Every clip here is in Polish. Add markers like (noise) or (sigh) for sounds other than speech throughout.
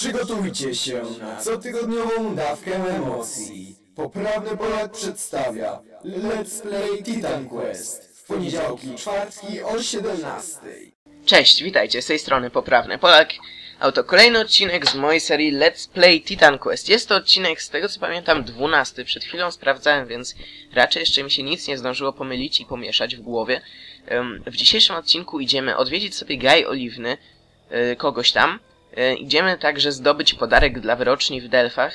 Przygotujcie się na cotygodniową dawkę emocji. Poprawny Polak przedstawia Let's Play Titan Quest w poniedziałki, czwartki o 17. Cześć, witajcie, z tej strony Poprawny Polak. Oto kolejny odcinek z mojej serii Let's Play Titan Quest. Jest to odcinek, z tego co pamiętam, 12. Przed chwilą sprawdzałem, więc raczej jeszcze mi się nic nie zdążyło pomylić i pomieszać w głowie. W dzisiejszym odcinku idziemy odwiedzić sobie Gaj Oliwny, e, kogoś tam. E, Idziemy także zdobyć podarek dla wyroczni w Delfach.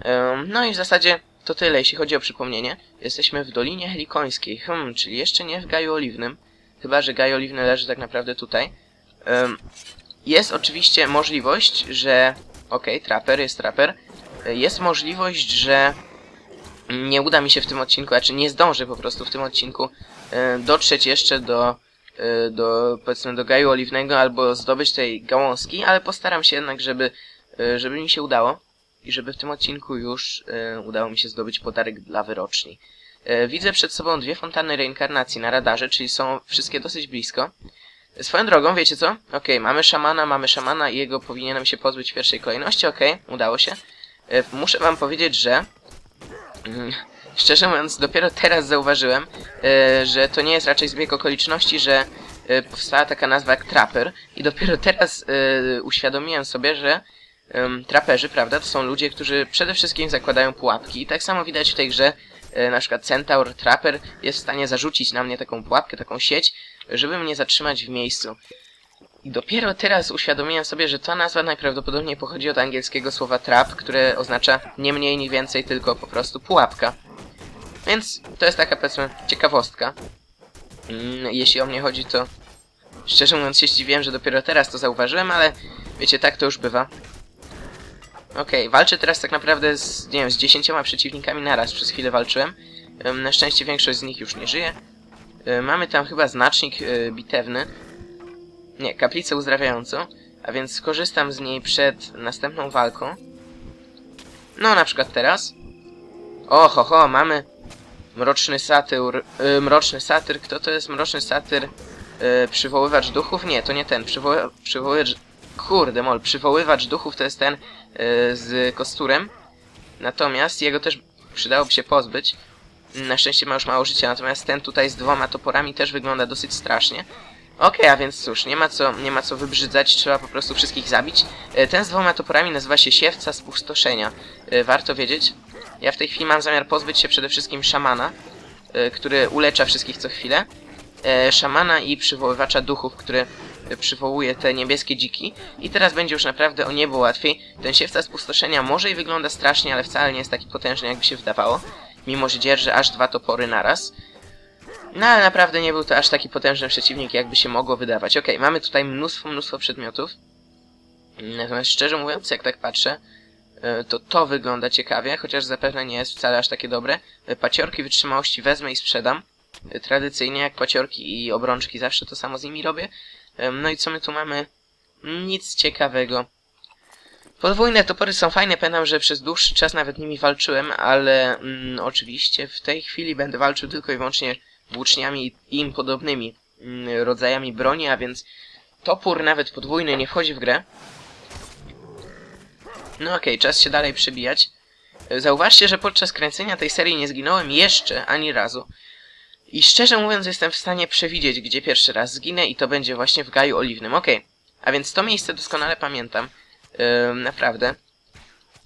Em, No i w zasadzie to tyle, jeśli chodzi o przypomnienie. Jesteśmy w Dolinie Helikońskiej, hmm, czyli jeszcze nie w Gaju Oliwnym. Chyba, że Gaj Oliwny leży tak naprawdę tutaj. Em, jest oczywiście możliwość, że... Okej, traper, jest traper. E, Jest możliwość, że nie uda mi się w tym odcinku, znaczy nie zdążę po prostu w tym odcinku e, dotrzeć jeszcze do, e, do powiedzmy do Gaju Oliwnego albo zdobyć tej gałązki, ale postaram się jednak, żeby, e, żeby mi się udało i żeby w tym odcinku już e, udało mi się zdobyć podarek dla wyroczni. E, Widzę przed sobą dwie fontanny reinkarnacji na radarze, czyli są wszystkie dosyć blisko. Swoją drogą, wiecie co? Okej, mamy szamana, mamy szamana i jego powinienem się pozbyć w pierwszej kolejności, okej, udało się. E, Muszę wam powiedzieć, że... Szczerze mówiąc, dopiero teraz zauważyłem, e, że to nie jest raczej zbieg okoliczności, że e, powstała taka nazwa jak Trapper i dopiero teraz e, uświadomiłem sobie, że traperzy, prawda, to są ludzie, którzy przede wszystkim zakładają pułapki i tak samo widać w tej grze, na przykład Centaur, Trapper jest w stanie zarzucić na mnie taką pułapkę, taką sieć, żeby mnie zatrzymać w miejscu. I dopiero teraz uświadomiłem sobie, że ta nazwa najprawdopodobniej pochodzi od angielskiego słowa trap, które oznacza nie mniej, ni więcej, tylko po prostu pułapka. Więc to jest taka, powiedzmy, ciekawostka. Mm, Jeśli o mnie chodzi, to szczerze mówiąc się zdziwiłem, że dopiero teraz to zauważyłem, ale wiecie, tak to już bywa. Okej, walczę teraz tak naprawdę z, nie wiem, z dziesięcioma przeciwnikami naraz. Przez chwilę walczyłem. Na szczęście większość z nich już nie żyje. Mamy tam chyba znacznik y, bitewny. Nie, kaplicę uzdrawiającą. A więc skorzystam z niej przed następną walką. No, na przykład teraz. O, ho, ho, mamy mroczny satyr. Y, mroczny satyr. Kto to jest mroczny satyr? Y, przywoływacz duchów? Nie, to nie ten. Przywoły, przywoływacz... Kurde, mol. Przywoływacz duchów to jest ten y, z kosturem. Natomiast jego też przydałoby się pozbyć. Na szczęście ma już mało życia, natomiast ten tutaj z dwoma toporami też wygląda dosyć strasznie. Okej, a więc cóż, nie ma co, nie ma co wybrzydzać, trzeba po prostu wszystkich zabić. E, Ten z dwoma toporami nazywa się Siewca Spustoszenia. Warto wiedzieć. Ja w tej chwili mam zamiar pozbyć się przede wszystkim szamana, e, który ulecza wszystkich co chwilę. E, Szamana i przywoływacza duchów, który przywołuje te niebieskie dziki. I teraz będzie już naprawdę o niebo łatwiej. Ten Siewca Spustoszenia może i wygląda strasznie, ale wcale nie jest taki potężny, jakby się wydawało. Mimo, że dzierży aż dwa topory naraz. No ale naprawdę nie był to aż taki potężny przeciwnik, jakby się mogło wydawać. Okej, mamy tutaj mnóstwo, mnóstwo przedmiotów. Natomiast szczerze mówiąc, jak tak patrzę, to to wygląda ciekawie, chociaż zapewne nie jest wcale aż takie dobre. E, Paciorki wytrzymałości wezmę i sprzedam. E, Tradycyjnie jak paciorki i obrączki, zawsze to samo z nimi robię. E, No i co my tu mamy? Nic ciekawego. Podwójne topory są fajne, pamiętam, że przez dłuższy czas nawet nimi walczyłem, ale mm, oczywiście w tej chwili będę walczył tylko i wyłącznie włóczniami i im podobnymi mm, rodzajami broni, a więc topór nawet podwójny nie wchodzi w grę. No okej, czas się dalej przebijać. E, Zauważcie, że podczas kręcenia tej serii nie zginąłem jeszcze ani razu. I szczerze mówiąc jestem w stanie przewidzieć, gdzie pierwszy raz zginę i to będzie właśnie w Gaju Oliwnym. Okej, a więc to miejsce doskonale pamiętam. Ym, naprawdę.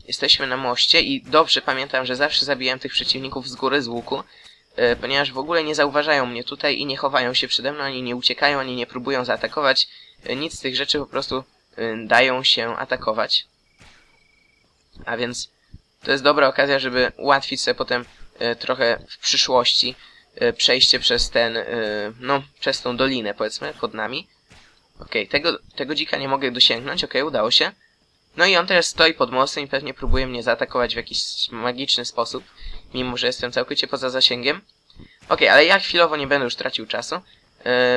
Jesteśmy na moście i dobrze pamiętam, że zawsze zabijałem tych przeciwników z góry, z łuku, e, ponieważ w ogóle nie zauważają mnie tutaj i nie chowają się przede mną, ani nie uciekają, ani nie próbują zaatakować. E, Nic z tych rzeczy po prostu dają się atakować. A więc to jest dobra okazja, żeby ułatwić sobie potem e, trochę w przyszłości e, przejście przez ten, e, no, przez tą dolinę, powiedzmy, pod nami. Okej, tego, tego dzika nie mogę dosięgnąć, okej, udało się. No i on teraz stoi pod mostem i pewnie próbuje mnie zaatakować w jakiś magiczny sposób, mimo że jestem całkowicie poza zasięgiem. Okej, ale ja chwilowo nie będę już tracił czasu.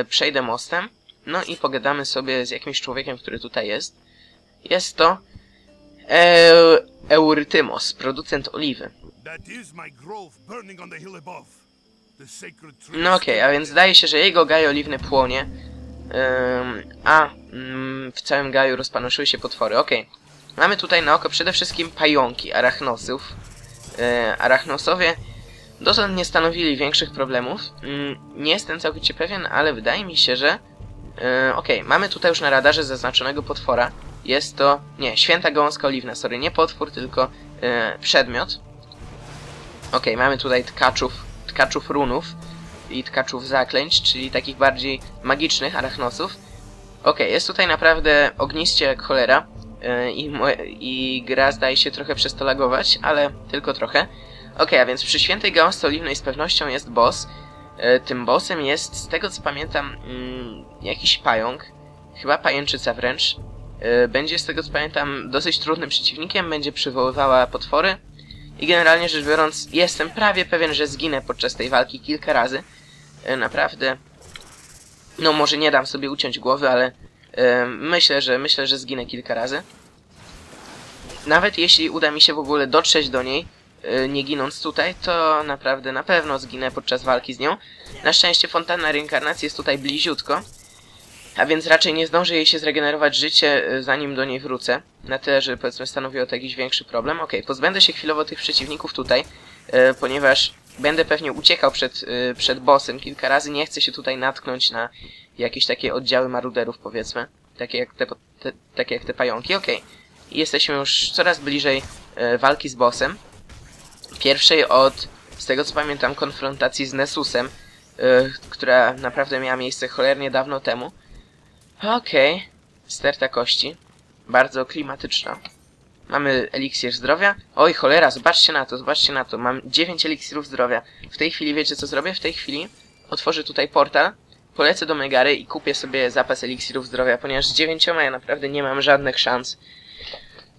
Przejdę mostem, no i pogadamy sobie z jakimś człowiekiem, który tutaj jest. Jest to e, Eurytymos, producent oliwy. No okej, a więc zdaje się, że jego gaj oliwny płonie, ym, a mm, w całym gaju rozpanoszyły się potwory. Okej, Mamy tutaj na oko przede wszystkim pająki arachnosów. E, arachnosowie dotąd nie stanowili większych problemów. Mm, nie jestem całkowicie pewien, ale wydaje mi się, że... E, Okej, mamy tutaj już na radarze zaznaczonego potwora. Jest to... Nie, święta gałązka oliwna, sorry, nie potwór, tylko e, przedmiot. Okej, mamy tutaj tkaczów, tkaczów runów i tkaczów zaklęć, czyli takich bardziej magicznych arachnosów. Okej, jest tutaj naprawdę ogniście jak cholera yy, i, i gra zdaje się trochę przez to lagować, ale tylko trochę. Okej, a więc przy świętej gałązce oliwnej z pewnością jest boss. Yy, tym bossem jest, z tego co pamiętam, mm, jakiś pająk, chyba pajęczyca wręcz. Yy, będzie, z tego co pamiętam, dosyć trudnym przeciwnikiem, będzie przywoływała potwory. I generalnie rzecz biorąc, jestem prawie pewien, że zginę podczas tej walki kilka razy. Yy, naprawdę no może nie dam sobie uciąć głowy, ale e, myślę, że myślę, że zginę kilka razy. Nawet jeśli uda mi się w ogóle dotrzeć do niej, e, nie ginąc tutaj, to naprawdę na pewno zginę podczas walki z nią. Na szczęście fontanna reinkarnacji jest tutaj bliziutko, a więc raczej nie zdążę jej się zregenerować życie, e, zanim do niej wrócę. Na tyle, że powiedzmy stanowiło to jakiś większy problem. Okej, pozbędę się chwilowo tych przeciwników tutaj, e, ponieważ będę pewnie uciekał przed, y, przed bossem kilka razy. Nie chcę się tutaj natknąć na jakieś takie oddziały maruderów, powiedzmy. Takie jak te, te, takie jak te pająki. I jesteśmy już coraz bliżej walki z bossem. Pierwszej od, z tego co pamiętam, konfrontacji z Nesusem, która naprawdę miała miejsce cholernie dawno temu. Okej. Sterta kości. Bardzo klimatyczna. Mamy eliksir zdrowia. Oj, cholera, zobaczcie na to, zobaczcie na to. Mam 9 eliksirów zdrowia. W tej chwili wiecie co zrobię? W tej chwili otworzę tutaj portal, polecę do Megary i kupię sobie zapas eliksirów zdrowia, ponieważ z 9 ja naprawdę nie mam żadnych szans.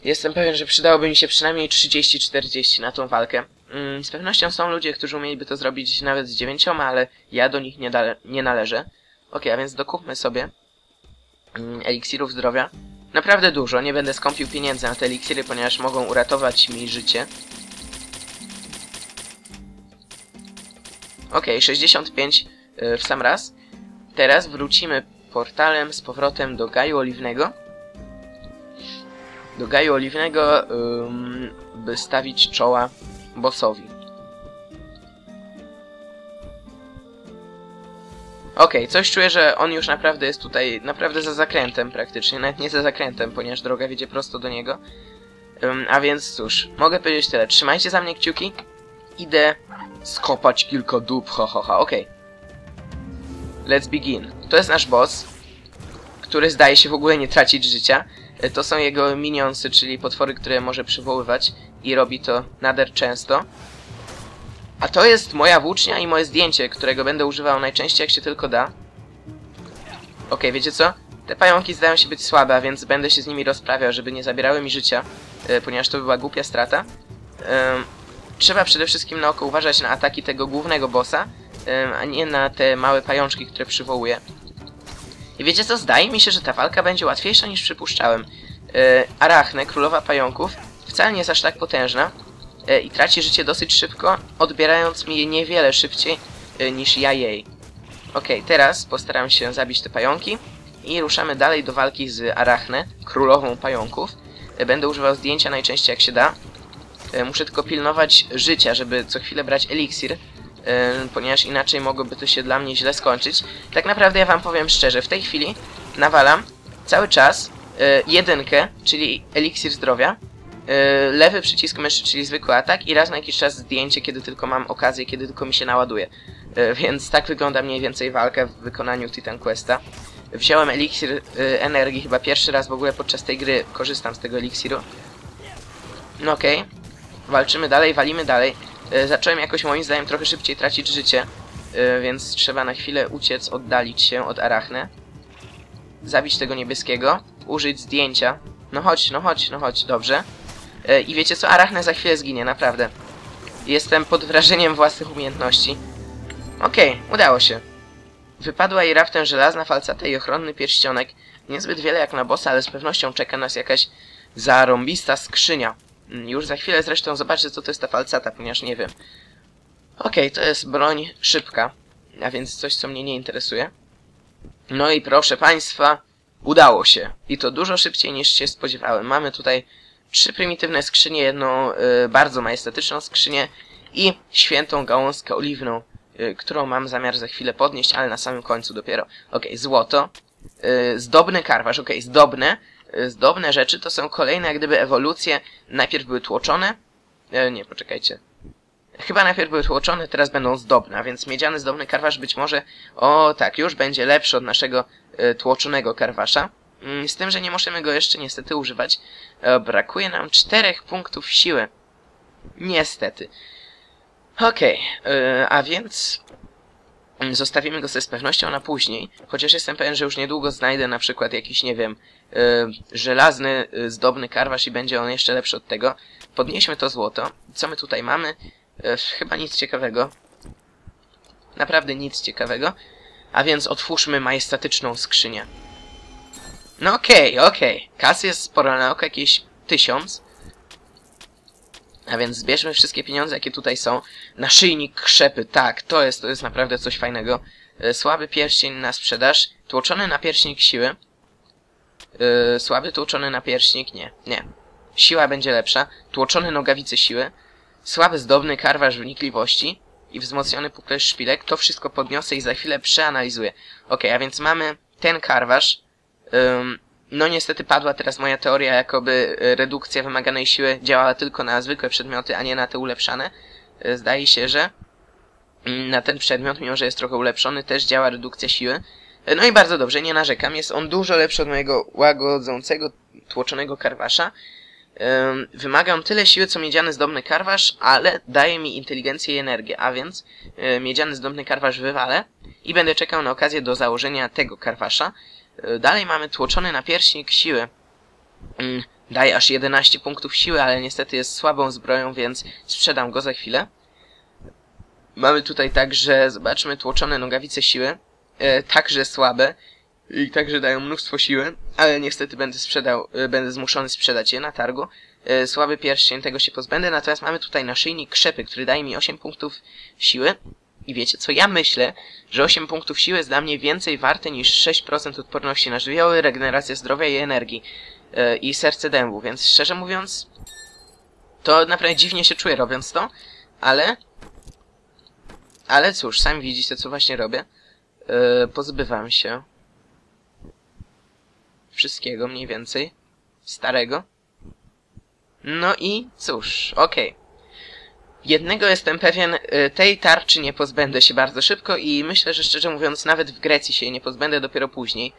Jestem pewien, że przydałoby mi się przynajmniej 30-40 na tą walkę. Mm, z pewnością są ludzie, którzy umieliby to zrobić nawet z 9, ale ja do nich nie, nie należę. Ok, a więc dokupmy sobie eliksirów zdrowia. Naprawdę dużo, nie będę skąpił pieniędzy na te eliksiry, ponieważ mogą uratować mi życie. Ok, 65 y, w sam raz. Teraz wrócimy portalem z powrotem do Gaju Oliwnego. Do Gaju Oliwnego, by stawić czoła bossowi. Okej, coś czuję, że on już naprawdę jest tutaj, naprawdę za zakrętem praktycznie, nawet nie za zakrętem, ponieważ droga wiedzie prosto do niego. Ym, a więc cóż, mogę powiedzieć tyle. Trzymajcie za mnie kciuki. Idę skopać kilka dup, ho ho ho, okej. Let's begin. To jest nasz boss, który zdaje się w ogóle nie tracić życia. E, To są jego minionsy, czyli potwory, które może przywoływać i robi to nader często. A to jest moja włócznia i moje zdjęcie, którego będę używał najczęściej jak się tylko da. Okej, wiecie co? Te pająki zdają się być słabe, a więc będę się z nimi rozprawiał, żeby nie zabierały mi życia, e, ponieważ to by była głupia strata. Trzeba przede wszystkim na oko uważać na ataki tego głównego bossa, a nie na te małe pajączki, które przywołuje. I wiecie co? Zdaje mi się, że ta walka będzie łatwiejsza niż przypuszczałem. E, Arachne, królowa pająków, wcale nie jest aż tak potężna i traci życie dosyć szybko, odbierając mi je niewiele szybciej e, niż ja jej. Okej, teraz postaram się zabić te pająki i ruszamy dalej do walki z Arachne, królową pająków. E, Będę używał zdjęcia najczęściej jak się da. E, Muszę tylko pilnować życia, żeby co chwilę brać eliksir, e, ponieważ inaczej mogłoby to się dla mnie źle skończyć. Tak naprawdę ja wam powiem szczerze, w tej chwili nawalam cały czas e, jedynkę, czyli eliksir zdrowia, e, lewy przycisk myszy, czyli zwykły atak i raz na jakiś czas zdjęcie, kiedy tylko mam okazję, kiedy tylko mi się naładuje. E, Więc tak wygląda mniej więcej walka w wykonaniu Titan Questa. Wziąłem eliksir e, energii chyba pierwszy raz w ogóle podczas tej gry, korzystam z tego eliksiru. No okej, walczymy dalej, walimy dalej. E, Zacząłem jakoś moim zdaniem trochę szybciej tracić życie, e, więc trzeba na chwilę uciec, oddalić się od Arachne. Zabić tego niebieskiego, użyć zdjęcia. No chodź, no chodź, no chodź, dobrze. E, I wiecie co, Arachne za chwilę zginie, naprawdę. Jestem pod wrażeniem własnych umiejętności. Okej, udało się. Wypadła jej raptem żelazna falcata i ochronny pierścionek. Niezbyt wiele jak na bossa, ale z pewnością czeka nas jakaś zarąbista skrzynia. Mm, Już za chwilę zresztą zobaczę, co to jest ta falcata, ponieważ nie wiem. Okej, to jest broń szybka, a więc coś, co mnie nie interesuje. No i proszę państwa, udało się. I to dużo szybciej niż się spodziewałem. Mamy tutaj trzy prymitywne skrzynie, jedną y, bardzo majestatyczną skrzynię i świętą gałązkę oliwną, y, którą mam zamiar za chwilę podnieść, ale na samym końcu dopiero. Okej, złoto, y, zdobny karwasz, okej, zdobne, y, zdobne rzeczy to są kolejne jak gdyby ewolucje, najpierw były tłoczone, e, nie, poczekajcie, Chyba najpierw były tłoczone, teraz będą zdobne, a więc miedziany zdobny karwasz być może, o tak, już będzie lepszy od naszego e, tłoczonego karwasza. Mm, Z tym, że nie możemy go jeszcze niestety używać. E, brakuje nam czterech punktów siły. Niestety. Okej, e, a więc zostawimy go sobie z pewnością na później, chociaż jestem pewien, że już niedługo znajdę na przykład jakiś, nie wiem, e, żelazny, zdobny karwasz i będzie on jeszcze lepszy od tego. Podnieśmy to złoto. Co my tutaj mamy? Chyba nic ciekawego. Naprawdę nic ciekawego. A więc otwórzmy majestatyczną skrzynię. No okej, okej. Kasy jest sporo na oko, jakieś tysiąc. A więc zbierzmy wszystkie pieniądze, jakie tutaj są. Naszyjnik krzepy, tak, to jest, to jest naprawdę coś fajnego. E, Słaby pierścień na sprzedaż. Tłoczony napierśnik siły. E, Słaby tłoczony napierśnik, nie, nie. Siła będzie lepsza. Tłoczony nogawice siły. Słaby zdobny karwasz wnikliwości i wzmocniony puklerz szpilek. To wszystko podniosę i za chwilę przeanalizuję. Ok, a więc mamy ten karwasz. No niestety padła teraz moja teoria, jakoby y, redukcja wymaganej siły działała tylko na zwykłe przedmioty, a nie na te ulepszane. Y, Zdaje się, że mm, na ten przedmiot, mimo że jest trochę ulepszony, też działa redukcja siły. Y, No i bardzo dobrze, nie narzekam. Jest on dużo lepszy od mojego łagodzącego, tłoczonego karwasza. Ym, wymaga on tyle siły, co miedziany zdobny karwasz, ale daje mi inteligencję i energię, a więc miedziany zdobny karwasz wywalę i będę czekał na okazję do założenia tego karwasza. Y, dalej mamy tłoczony napierśnik siły. Ym, daje aż 11 punktów siły, ale niestety jest słabą zbroją, więc sprzedam go za chwilę. Mamy tutaj także, zobaczmy, tłoczone nogawice siły, y, także słabe i także dają mnóstwo siły, ale niestety będę sprzedał, y, będę zmuszony sprzedać je na targu. Słaby pierścień, tego się pozbędę, natomiast mamy tutaj naszyjnik krzepy, który daje mi 8 punktów siły. I wiecie co, ja myślę, że 8 punktów siły jest dla mnie więcej warte niż 6% odporności na żywioły, regeneracja zdrowia i energii y, i serce dębu, więc szczerze mówiąc, to naprawdę dziwnie się czuję robiąc to, ale... Ale cóż, sami widzicie co właśnie robię. Y, pozbywam się wszystkiego mniej więcej. Starego. No i cóż, okej. Jednego jestem pewien, y, tej tarczy nie pozbędę się bardzo szybko i myślę, że szczerze mówiąc nawet w Grecji się jej nie pozbędę dopiero później,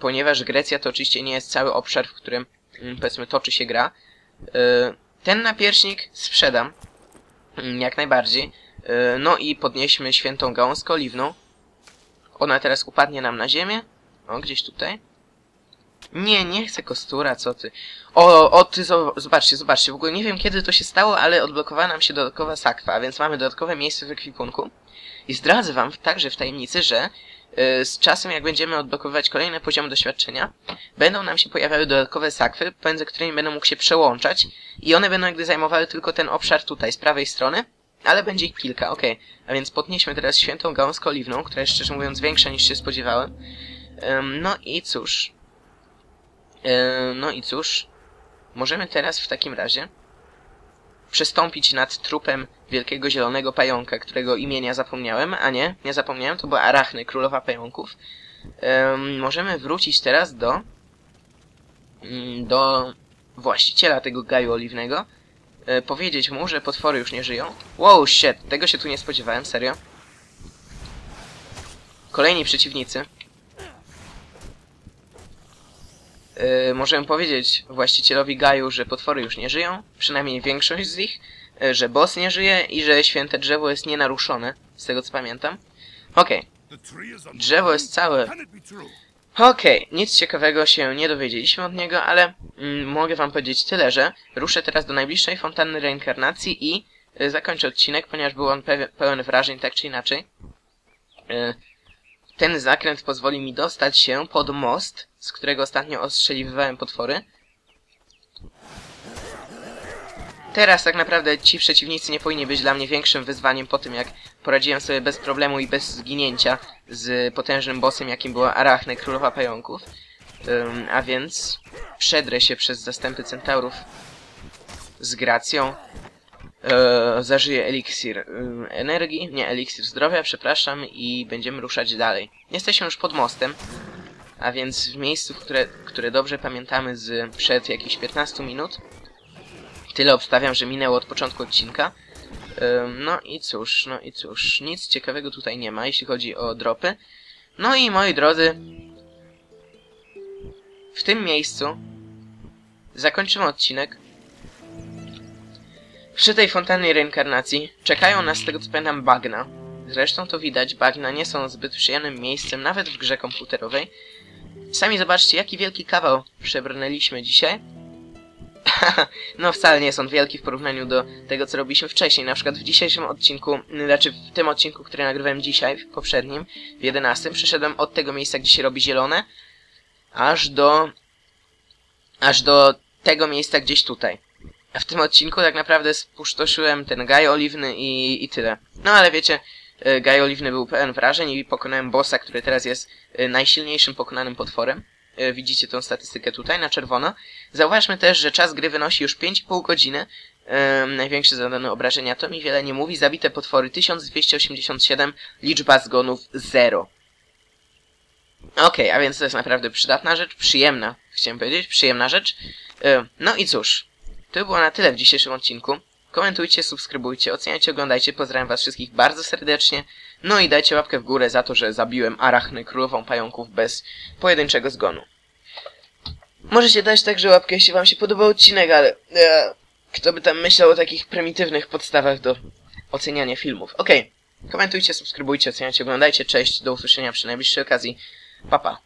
ponieważ Grecja to oczywiście nie jest cały obszar, w którym ym, powiedzmy toczy się gra. Y, ten napierśnik sprzedam, ym, jak najbardziej. Y, no i podnieśmy świętą gałązkę oliwną. Ona teraz upadnie nam na ziemię. O, gdzieś tutaj. Nie, nie chcę kostura, co ty. O, o, ty, zo- zobaczcie, zobaczcie, w ogóle nie wiem kiedy to się stało, ale odblokowała nam się dodatkowa sakwa, więc mamy dodatkowe miejsce w ekwipunku. I zdradzę wam także w tajemnicy, że y, z czasem jak będziemy odblokowywać kolejne poziomy doświadczenia, będą nam się pojawiały dodatkowe sakwy, pomiędzy którymi będę mógł się przełączać i one będą jakby zajmowały tylko ten obszar tutaj, z prawej strony, ale będzie ich kilka, okej. A więc podnieśmy teraz świętą gałązkę oliwną, która jest szczerze mówiąc większa niż się spodziewałem. Ym, no i cóż, No i cóż, możemy teraz w takim razie przestąpić nad trupem wielkiego zielonego pająka, którego imienia zapomniałem, a nie, nie zapomniałem, to była Arachny, królowa pająków. Em, możemy wrócić teraz do mm, do właściciela tego gaju oliwnego, e, powiedzieć mu, że potwory już nie żyją. Wow, shit, tego się tu nie spodziewałem, serio. Kolejni przeciwnicy. Yy, możemy powiedzieć właścicielowi Gaju, że potwory już nie żyją, przynajmniej większość z nich, yy, że boss nie żyje i że święte drzewo jest nienaruszone, z tego co pamiętam. Okej, on drzewo jest całe. Okej, nic ciekawego się nie dowiedzieliśmy od niego, ale mm, mogę wam powiedzieć tyle, że ruszę teraz do najbliższej fontanny reinkarnacji i y, zakończę odcinek, ponieważ był on pełen wrażeń tak czy inaczej. Y, ten zakręt pozwoli mi dostać się pod most, z którego ostatnio ostrzeliwywałem potwory. Teraz tak naprawdę ci przeciwnicy nie powinni być dla mnie większym wyzwaniem po tym, jak poradziłem sobie bez problemu i bez zginięcia z potężnym bossem, jakim była Arachne, królowa pająków. Ym, a więc przedrę się przez zastępy centaurów z gracją. E, zażyję eliksir e, energii, nie eliksir zdrowia, przepraszam, i będziemy ruszać dalej. Jesteśmy już pod mostem, a więc w miejscu, które, które dobrze pamiętamy z przed jakichś 15 minut. Tyle obstawiam, że minęło od początku odcinka. Ym, No i cóż, no i cóż, nic ciekawego tutaj nie ma, jeśli chodzi o dropy. No i moi drodzy, w tym miejscu zakończymy odcinek. Przy tej fontannie reinkarnacji czekają nas, z tego co pamiętam, bagna. Zresztą to widać, bagna nie są zbyt przyjemnym miejscem, nawet w grze komputerowej. Sami zobaczcie, jaki wielki kawał przebrnęliśmy dzisiaj. (laughs) no wcale nie jest on wielki w porównaniu do tego, co robiliśmy wcześniej. Na przykład w dzisiejszym odcinku, znaczy w tym odcinku, który nagrywałem dzisiaj, w poprzednim, w 11, przeszedłem od tego miejsca, gdzie się robi zielone, aż do... aż do tego miejsca gdzieś tutaj. W tym odcinku tak naprawdę spuszczoszyłem ten gaj oliwny i, i tyle. No ale wiecie, e, gaj oliwny był pełen wrażeń i pokonałem bossa, który teraz jest e, najsilniejszym pokonanym potworem. E, Widzicie tą statystykę tutaj na czerwono. Zauważmy też, że czas gry wynosi już 5,5 godziny. Ehm, największe zadane obrażenia to mi wiele nie mówi. Zabite potwory 1287, liczba zgonów 0. Okej, a więc to jest naprawdę przydatna rzecz, przyjemna, chciałem powiedzieć, przyjemna rzecz. Ehm, no i cóż, to było na tyle w dzisiejszym odcinku. Komentujcie, subskrybujcie, oceniajcie, oglądajcie. Pozdrawiam was wszystkich bardzo serdecznie. No i dajcie łapkę w górę za to, że zabiłem Arachny, królową pająków bez pojedynczego zgonu. Możecie dać także łapkę, jeśli wam się podobał odcinek, ale... E, kto by tam myślał o takich prymitywnych podstawach do oceniania filmów. Okej, komentujcie, subskrybujcie, oceniajcie, oglądajcie. Cześć, do usłyszenia przy najbliższej okazji. Pa, pa.